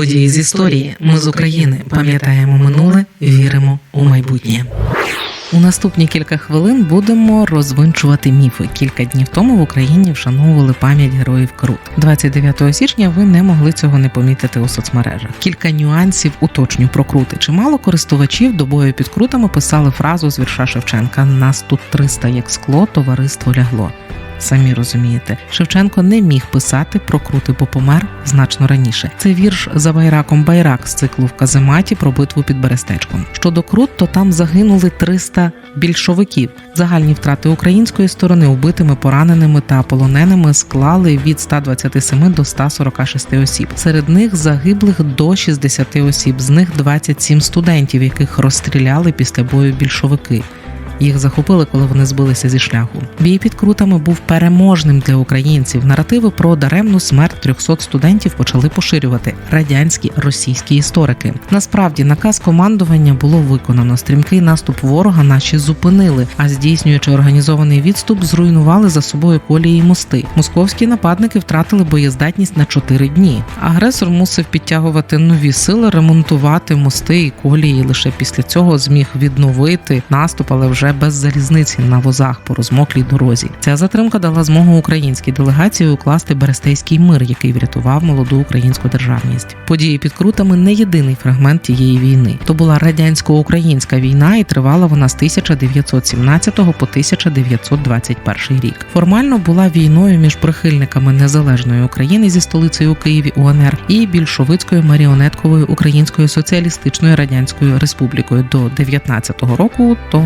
Події з історії. Ми з України пам'ятаємо минуле, віримо у майбутнє. У наступні кілька хвилин будемо розвинчувати міфи. Кілька днів тому в Україні вшановували пам'ять героїв Крут. 29 січня ви не могли цього не помітити у соцмережах. Кілька нюансів уточню про крути. Чимало користувачів до бою під крутами писали фразу з вірша Шевченка: Нас тут 300 як скло, товариство лягло. Самі розумієте, Шевченко не міг писати про крути, бо помер значно раніше. Це вірш за Байраком Байрак з циклу в казематі про битву під Берестечком. Щодо крут, то там загинули 300 більшовиків. Загальні втрати української сторони убитими, пораненими та полоненими склали від 127 до 146 осіб. Серед них загиблих до 60 осіб, з них 27 студентів, яких розстріляли після бою більшовики. Їх захопили, коли вони збилися зі шляху. Бій під крутами був переможним для українців. Наративи про даремну смерть 300 студентів почали поширювати радянські російські історики. Насправді наказ командування було виконано. Стрімкий наступ ворога наші зупинили, а здійснюючи організований відступ, зруйнували за собою колії і мости. Московські нападники втратили боєздатність на 4 дні. Агресор мусив підтягувати нові сили, ремонтувати мости і колії. Лише після цього зміг відновити наступ, але вже без залізниці на возах по розмоклій дорозі. Ця затримка дала змогу українській делегації укласти Берестейський мир, який врятував молоду українську державність. Події під крутами не єдиний фрагмент тієї війни. То була радянсько-українська війна, і тривала вона з 1917 по 1921 рік. Формально була війною між прихильниками незалежної України зі столицею Києві УНР і більшовицькою маріонетковою Українською соціалістичною радянською республікою до 19-го року. То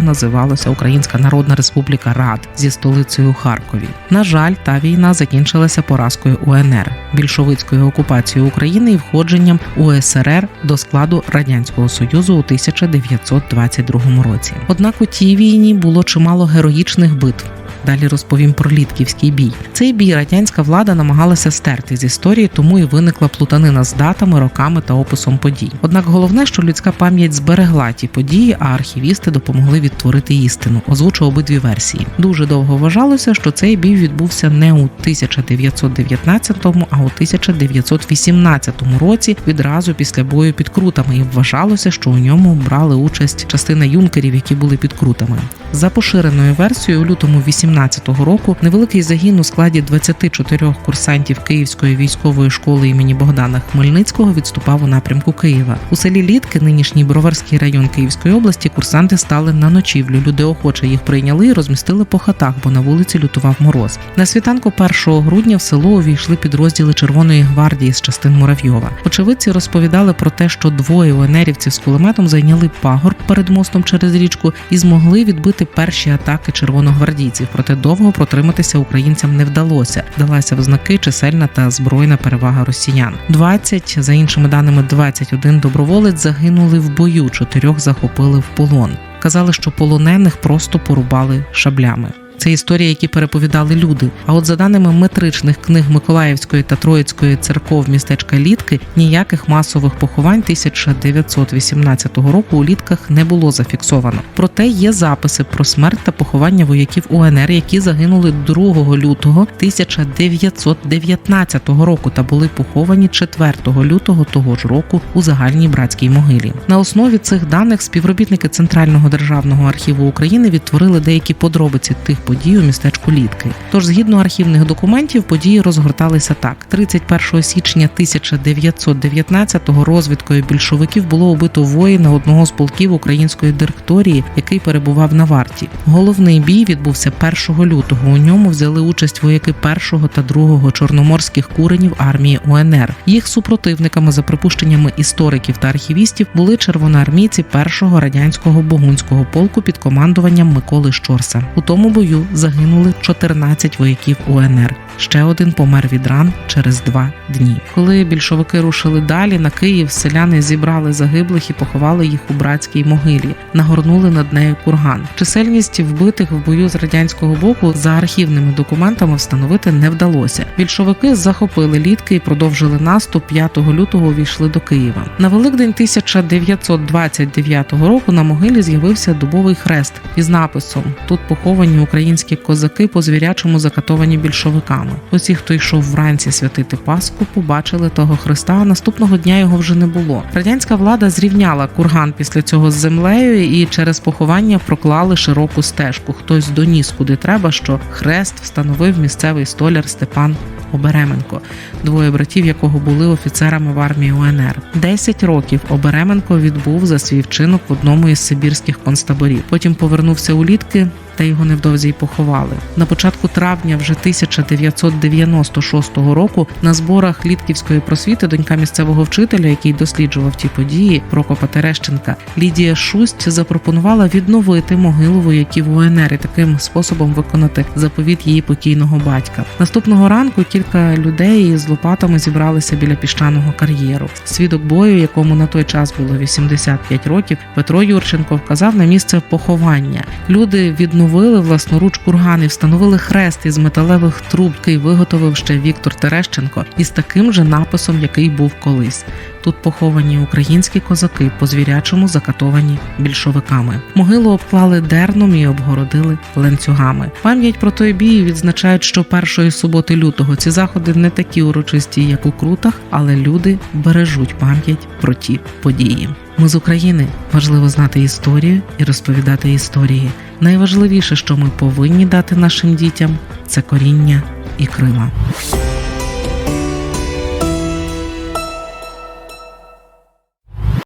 називалося Українська Народна Республіка Рад зі столицею Харкові. На жаль, та війна закінчилася поразкою УНР, більшовицькою окупацією України і входженням УСРР до складу радянського союзу у 1922 році. Однак у тій війні було чимало героїчних битв. Далі розповім про Літківський бій. Цей бій радянська влада намагалася стерти з історії, тому і виникла плутанина з датами, роками та описом подій. Однак головне, що людська пам'ять зберегла ті події, а архівісти допомогли відтворити істину. Озвучу обидві версії. Дуже довго вважалося, що цей бій відбувся не у 1919, а у 1918 році, відразу після бою під крутами, і вважалося, що у ньому брали участь частина юнкерів, які були під крутами. За поширеною версією, у лютому 18-го року невеликий загін у складі 24 курсантів Київської військової школи імені Богдана Хмельницького відступав у напрямку Києва. У селі Літки, нинішній Броварський район Київської області, курсанти стали на ночівлю. Люди охоче їх прийняли і розмістили по хатах, бо на вулиці лютував мороз. На світанку 1 грудня в село увійшли підрозділи Червоної гвардії з частин Муравйова. Очевидці розповідали про те, що двоє УНРівців з кулеметом зайняли пагорб перед мостом через річку і змогли відбити перші атаки червоногвардійців. Проте довго протриматися українцям не вдалося. Далася в знаки чисельна та збройна перевага росіян. 20, за іншими даними, 21 доброволець загинули в бою. Чотирьох захопили в полон. Казали, що полонених просто порубали шаблями. Це історії, які переповідали люди. А от за даними метричних книг Миколаївської та Троїцької церков містечка Літки, ніяких масових поховань 1918 року у літках не було зафіксовано. Проте є записи про смерть та поховання вояків УНР, які загинули 2 лютого 1919 року та були поховані 4 лютого того ж року у загальній братській могилі. На основі цих даних співробітники Центрального державного архіву України відтворили деякі подробиці тих подій у містечку Літки. Тож, згідно архівних документів, події розгорталися так: 31 січня 1919-го розвідкою більшовиків було убито воїна одного з полків української директорії, який перебував на варті. Головний бій відбувся 1 лютого. У ньому взяли участь вояки першого та другого чорноморських куренів армії УНР. Їх супротивниками, за припущеннями істориків та архівістів, були червоноармійці першого радянського богунського полку під командуванням Миколи Щорса. У тому бою загинули 14 вояків УНР. Ще один помер від ран через два дні. Коли більшовики рушили далі на Київ, селяни зібрали загиблих і поховали їх у братській могилі, нагорнули над нею курган. Чисельність вбитих в бою з радянського боку за архівними документами встановити не вдалося. Більшовики захопили літки і продовжили наступ. 5 лютого увійшли до Києва. На Великдень 1929 року на могилі з'явився дубовий хрест із написом: тут поховані українські козаки по звірячому закатовані більшовиками. Хрестами. Усі, хто йшов вранці святити Пасху, побачили того Христа. а Наступного дня його вже не було. Радянська влада зрівняла курган після цього з землею і через поховання проклали широку стежку. Хтось доніс куди треба, що хрест встановив місцевий столяр Степан Обеременко, двоє братів якого були офіцерами в армії УНР. Десять років Обеременко відбув за свій вчинок в одному із сибірських концтаборів. Потім повернувся у літки. Та його невдовзі й поховали на початку травня, вже 1996 року, на зборах Літківської просвіти донька місцевого вчителя, який досліджував ті події, Прокопа Терещенка, Лідія Шусть запропонувала відновити могилу вояків УНР і таким способом виконати заповіт її покійного батька. Наступного ранку кілька людей з лопатами зібралися біля піщаного кар'єру. Свідок бою, якому на той час було 85 років, Петро Юрченко вказав на місце поховання. Люди відновили власноруч курган і встановили хрест із металевих труб, який виготовив ще Віктор Терещенко, із таким же написом, який був колись. Тут поховані українські козаки по звірячому закатовані більшовиками. Могилу обклали дерном і обгородили ланцюгами. Пам'ять про той бій відзначають, що першої суботи лютого ці заходи не такі урочисті, як у крутах, але люди бережуть пам'ять про ті події. Ми з України важливо знати історію і розповідати історії. Найважливіше, що ми повинні дати нашим дітям, це коріння і крила.